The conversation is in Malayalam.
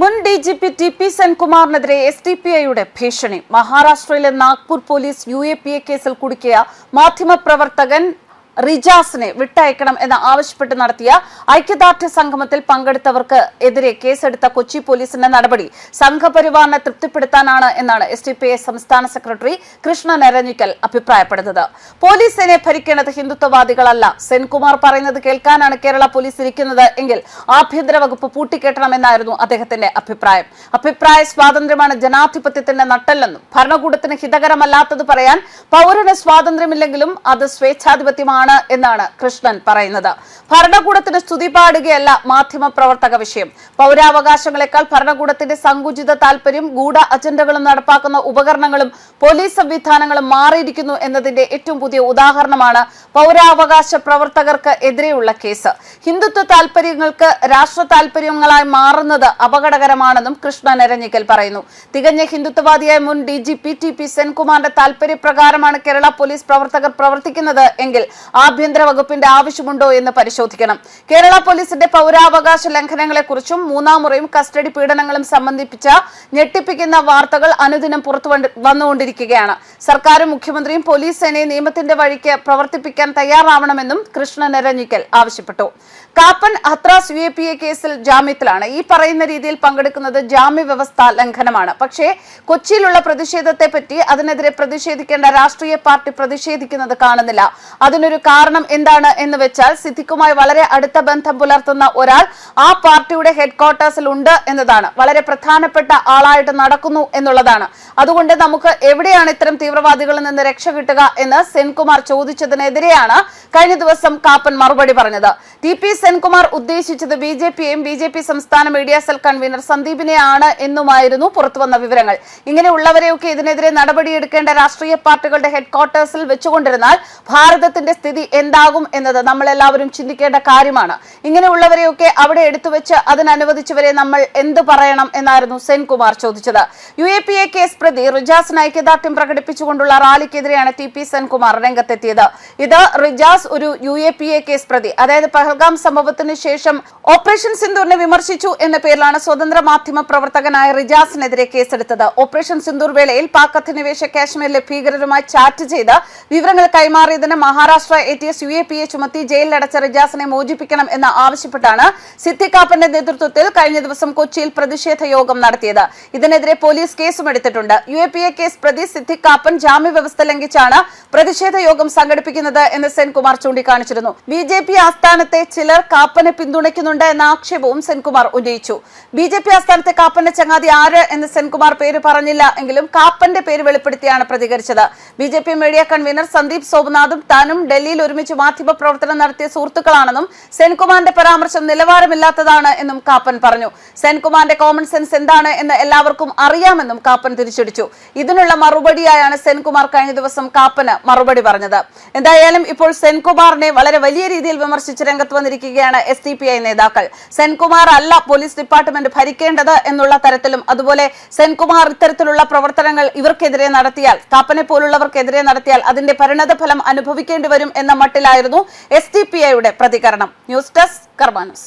മുൻ D G P T P സെൻകുമാറിനെതിരെ S D P ഐയുടെ ഭീഷണി. മഹാരാഷ്ട്രയിലെ Nagpur police U A P A കേസിൽ കുടുക്കിയ മാധ്യമപ്രവർത്തകൻ റിജാസിനെ വിട്ടയക്കണം എന്ന് ആവശ്യപ്പെട്ട് നടത്തിയ ഐക്യദാർഢ്യ സംഗമത്തിൽ പങ്കെടുത്തവർക്ക് എതിരെ കേസെടുത്ത കൊച്ചി പോലീസിന്റെ നടപടി സംഘപരിവാറിനെ തൃപ്തിപ്പെടുത്താനാണ് എന്നാണ് എസ് ഡി പി ഐ സംസ്ഥാന സെക്രട്ടറി കൃഷ്ണ നരഞ്ഞിക്കൽ അഭിപ്രായപ്പെടുന്നത്. പോലീസിനെ ഭരിക്കേണ്ടത് ഹിന്ദുത്വവാദികളല്ല. സെൻകുമാർ പറയുന്നത് കേൾക്കാനാണ് കേരള പോലീസ് ഇരിക്കുന്നത് എങ്കിൽ ആഭ്യന്തര വകുപ്പ് പൂട്ടിക്കെട്ടണമെന്നായിരുന്നു അദ്ദേഹത്തിന്റെ അഭിപ്രായം. അഭിപ്രായ സ്വാതന്ത്ര്യമാണ് ജനാധിപത്യത്തിന്റെ നട്ടല്ലെന്നും ഭരണകൂടത്തിന് ഹിതകരമല്ലാത്തത് പറയാൻ പൗരന് സ്വാതന്ത്ര്യമില്ലെങ്കിലും അത് സ്വേച്ഛാധിപത്യമാണ് എന്നാണ് കൃഷ്ണൻ പറയുന്നത്. ഭരണകൂടത്തിന് സ്തുതി പാടുകയല്ല മാധ്യമ പ്രവർത്തക വിഷയം. പൗരാവകാശങ്ങളെക്കാൾ ഭരണകൂടത്തിന്റെ സങ്കുചിത താല്പര്യം ഗൂഢ അജണ്ടകളും നടപ്പാക്കുന്ന ഉപകരണങ്ങളും പോലീസ് സംവിധാനങ്ങളും മാറിയിരിക്കുന്നു എന്നതിന്റെ ഏറ്റവും പുതിയ ഉദാഹരണമാണ് പൗരാവകാശ പ്രവർത്തകർക്ക് എതിരെയുള്ള കേസ്. ഹിന്ദുത്വ താല്പര്യങ്ങൾക്ക് രാഷ്ട്ര താല്പര്യങ്ങളായി മാറുന്നത് അപകടകരമാണെന്നും കൃഷ്ണൻ നരഞ്ഞിക്കൽ പറയുന്നു. തികഞ്ഞ ഹിന്ദുത്വവാദിയായ മുൻ D G P T P സെൻകുമാറിന്റെ താല്പര്യപ്രകാരമാണ് കേരള പോലീസ് പ്രവർത്തകർ പ്രവർത്തിക്കുന്നത് എങ്കിൽ ആഭ്യന്തര വകുപ്പിന്റെ ആവശ്യമുണ്ടോ എന്ന് പരിശോധിക്കണം. കേരള പോലീസിന്റെ പൗരാവകാശ ലംഘനങ്ങളെക്കുറിച്ചും മൂന്നാം മുറയും കസ്റ്റഡി പീഡനങ്ങളും സംബന്ധിപ്പിച്ച ഞെട്ടിപ്പിക്കുന്ന വാർത്തകൾ അനുദിനം പുറത്തു വന്നുകൊണ്ടിരിക്കുകയാണ്. സർക്കാരും മുഖ്യമന്ത്രിയും പോലീസ് സേനയെ നിയമത്തിന്റെ വഴിക്ക് പ്രവർത്തിപ്പിക്കാൻ തയ്യാറാവണമെന്നും കൃഷ്ണ നരഞ്ഞിക്കൽ ആവശ്യപ്പെട്ടു. Kappan Hathras U A P A കേസിൽ ജാമ്യത്തിലാണ്. ഈ പറയുന്ന രീതിയിൽ പങ്കെടുക്കുന്നത് ജാമ്യ വ്യവസ്ഥ ലംഘനമാണ്. പക്ഷേ കൊച്ചിയിലുള്ള പ്രതിഷേധത്തെ പറ്റി അതിനെതിരെ പ്രതിഷേധിക്കേണ്ട രാഷ്ട്രീയ പാർട്ടി പ്രതിഷേധിക്കുന്നത് കാണുന്നില്ല. അതിനൊരു കാരണം എന്താണ് എന്ന് വെച്ചാൽ സിദ്ദിഖുമായി വളരെ അടുത്ത ബന്ധം പുലർത്തുന്ന ഒരാൾ ആ പാർട്ടിയുടെ ഹെഡ്ക്വാർട്ടേഴ്സിൽ ഉണ്ട് എന്നതാണ്. വളരെ പ്രധാനപ്പെട്ട ആളായിട്ട് നടക്കുന്നു എന്നുള്ളതാണ്. അതുകൊണ്ട് നമുക്ക് എവിടെയാണ് ഇത്തരം തീവ്രവാദികളിൽ നിന്ന് രക്ഷ കിട്ടുക എന്ന് സെൻകുമാർ ചോദിച്ചതിനെതിരെയാണ് കഴിഞ്ഞ ദിവസം കാപ്പൻ മറുപടി പറഞ്ഞത്. ടി പി സെൻകുമാർ ഉദ്ദേശിച്ചത് ബി ജെ പിയെയും ബി ജെ പി സംസ്ഥാന മീഡിയ സെൽ കൺവീനർ സന്ദീപിനെയാണ് എന്നുമായിരുന്നു പുറത്തുവന്ന വിവരങ്ങൾ. ഇങ്ങനെയുള്ളവരെയൊക്കെ ഇതിനെതിരെ നടപടിയെടുക്കേണ്ട രാഷ്ട്രീയ പാർട്ടികളുടെ ഹെഡ്ക്വാർട്ടേഴ്സിൽ വെച്ചുകൊണ്ടിരുന്നാൽ ഭാരതത്തിന്റെ സ്ഥിതി എന്താകും എന്നത് നമ്മൾ എല്ലാവരും ചിന്തിക്കേണ്ട കാര്യമാണ്. ഇങ്ങനെയുള്ളവരെയൊക്കെ അവിടെ എടുത്തുവെച്ച് അതിനനുവദിച്ചവരെ നമ്മൾ എന്ത് പറയണം എന്നായിരുന്നു സെൻകുമാർ ചോദിച്ചത്. U A P A case പ്രതി റിജാസ് ഐക്യദാർഢ്യം പ്രകടിപ്പിച്ചുകൊണ്ടുള്ള റാലിക്കെതിരെയാണ് ടി പി സെൻകുമാർ രംഗത്തെത്തിയത്. ഇത് റിജാസ് ഒരു U A P A case പ്രതി. അതായത് പഹൽഗാം സംഭവത്തിന് ശേഷം ഓപ്പറേഷൻ സിന്ദൂറിനെ വിമർശിച്ചു എന്ന പേരിലാണ് സ്വതന്ത്ര മാധ്യമ പ്രവർത്തകനായ റിജാസിനെതിരെ കേസെടുത്തത്. ഓപ്പറേഷൻ സിന്ദൂർ വേളയിൽ പാക് അധിനിവേശ കാശ്മീരിലെ ഭീകരരുമായി ചാറ്റ് ചെയ്ത് വിവരങ്ങൾ കൈമാറിയതിന് Maharashtra A T S U A P A ചുമത്തി ജയിലിലടച്ച റിജാസിനെ മോചിപ്പിക്കണം എന്ന് ആവശ്യപ്പെട്ടാണ് സിദ്ദിഖാപ്പന്റെ നേതൃത്വത്തിൽ കഴിഞ്ഞ ദിവസം കൊച്ചിയിൽ പ്രതിഷേധ യോഗം നടത്തിയത്. ഇതിനെതിരെ പോലീസ് കേസും എടുത്തിട്ടുണ്ട്. U A P A case പ്രതി സിദ്ദിഖ് കാപ്പൻ ജാമ്യ വ്യവസ്ഥ ലംഘിച്ചാണ് പ്രതിഷേധ യോഗം സംഘടിപ്പിക്കുന്നത് എന്ന് സെൻകുമാർ ചൂണ്ടിക്കാണിച്ചിരുന്നു. ബി ജെ പി ആസ്ഥാനത്തെ കാപ്പനെ പിന്തുണയ്ക്കുന്നുണ്ട് എന്ന ആക്ഷേപവും സെൻകുമാർ ഉന്നയിച്ചു. ബി ജെ പി ആസ്ഥാനത്തെ കാപ്പന്റെ ചങ്ങാതി ആര് എന്ന് സെൻകുമാർ പേര് പറഞ്ഞില്ല എങ്കിലും കാപ്പന്റെ പേര് വെളിപ്പെടുത്തിയാണ് പ്രതികരിച്ചത്. B J P media convener Sandeep സോമനാഥും താനും ഡൽഹിയിൽ ഒരുമിച്ച് മാധ്യമ പ്രവർത്തനം നടത്തിയ സുഹൃത്തുക്കളാണെന്നും സെൻകുമാറിന്റെ പരാമർശം നിലവാരമില്ലാത്തതാണ് എന്നും കാപ്പൻ പറഞ്ഞു. സെൻകുമാറിന്റെ കോമൺ സെൻസ് എന്താണ് എന്ന് എല്ലാവർക്കും അറിയാമെന്നും കാപ്പൻ തിരിച്ചടിച്ചു. ഇതിനുള്ള മറുപടിയായാണ് സെൻകുമാർ കഴിഞ്ഞ ദിവസം കാപ്പന് മറുപടി പറഞ്ഞത്. എന്തായാലും ഇപ്പോൾ സെൻകുമാറിനെ വളരെ വലിയ രീതിയിൽ വിമർശിച്ച് രംഗത്ത് വന്നിരിക്കുകയാണ് എസ് ഡി പി ഐ നേതാക്കൾ. സെൻകുമാർ അല്ല പോലീസ് ഡിപ്പാർട്ട്മെന്റ് ഭരിക്കേണ്ടത് എന്നുള്ള തരത്തിലും അതുപോലെ സെൻകുമാർ ഇത്തരത്തിലുള്ള പ്രവർത്തനങ്ങൾ ഇവർക്കെതിരെ നടത്തിയാൽ കാപ്പനെ പോലുള്ളവർക്കെതിരെ നടത്തിയാൽ അതിന്റെ പരിണത ഫലം അനുഭവിക്കേണ്ടി വരും എന്ന മട്ടിലായിരുന്നു എസ് ഡി പി ഐയുടെ പ്രതികരണം. News desk കർബാനസ്